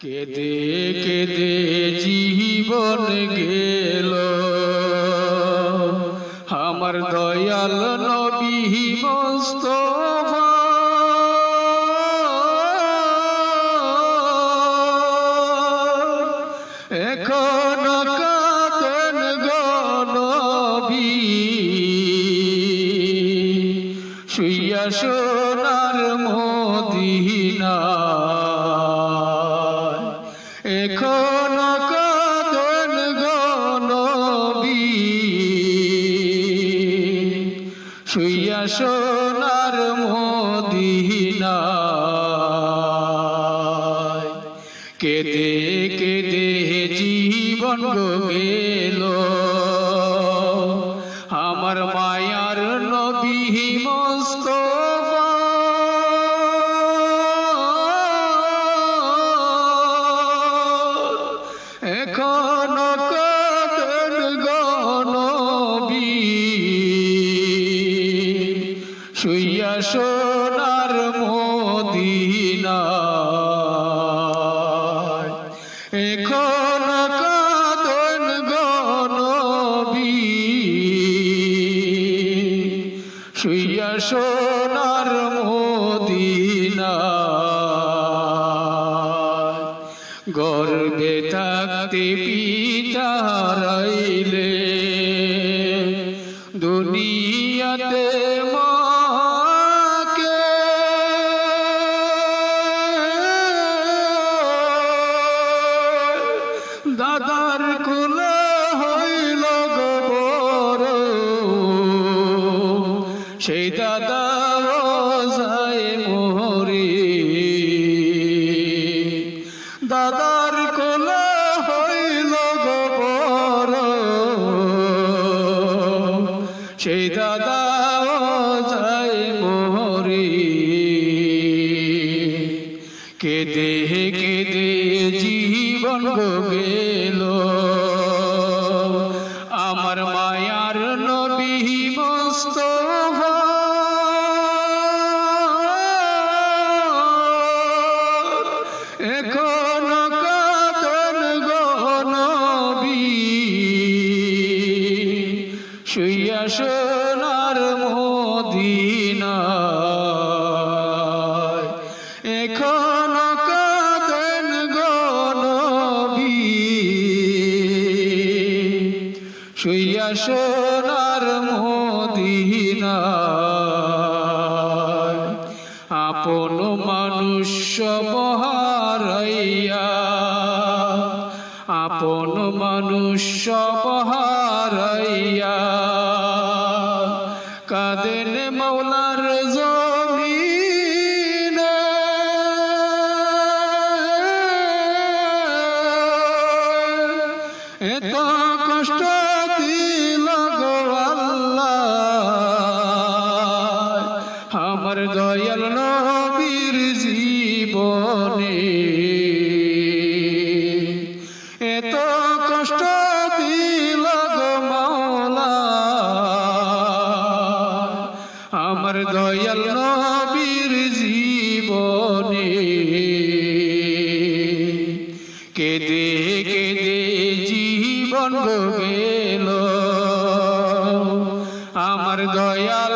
কেদে কেদে জীবন গেল। আমার দয়াল নবী মোস্তফা। এখন কাতন গনবী শুইয়া সোনার শুইয়া সোনার মদিনা। কেদে কেদে জীবন গেল। আমার মায়ার নবী মোস্তফা শুইয়া সোনার মদিনা। এখন কাদন গনবী। শুইয়া সোনার মদিনা। গর্বে থাকতে পিতা রইলে। দুনিয়াতে সেই দাদা যায় মোহরে। দাদার কোলে হইল গোবর। সেই দাদা যায় মোহরে। কেদে কেদে জীবন গেল আমার মায়ার নবী মোস্তফা সোনার মদিনা আপন মানুষ বহারাইয়া আপন মানুষ বহারাইয়া কাদেন মৌলার জমিনে। এত দয়াল নবীর জীবনে। এত কষ্ট দিল মাওলা। আমার দয়াল নবীর জীবনে। কেদে কেদে জীবন গেল। আমার দয়াল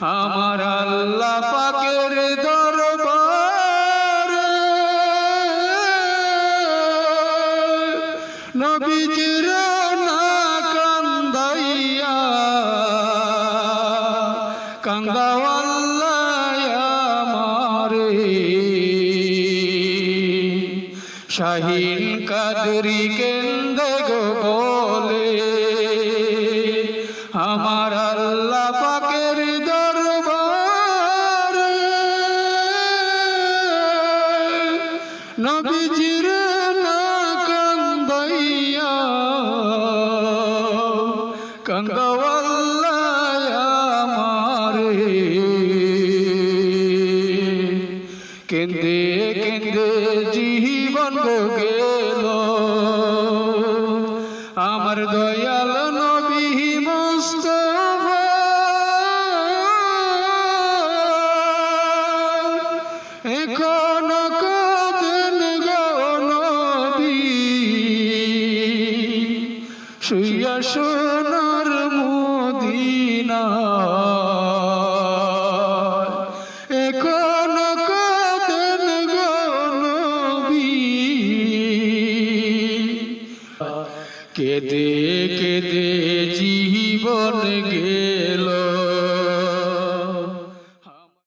আমার আল্লাহ পাকের দরবার নবীজির না কান্দাইয়া আমারে। শাহিন কাদরি কেন্দ্র বলে নবীজির না কান্দাইয়া কান্দাওয়াল্লাহ আমারে। কেন্দে শুইয়া সোনার মদিনা। এখন কেদে কেদে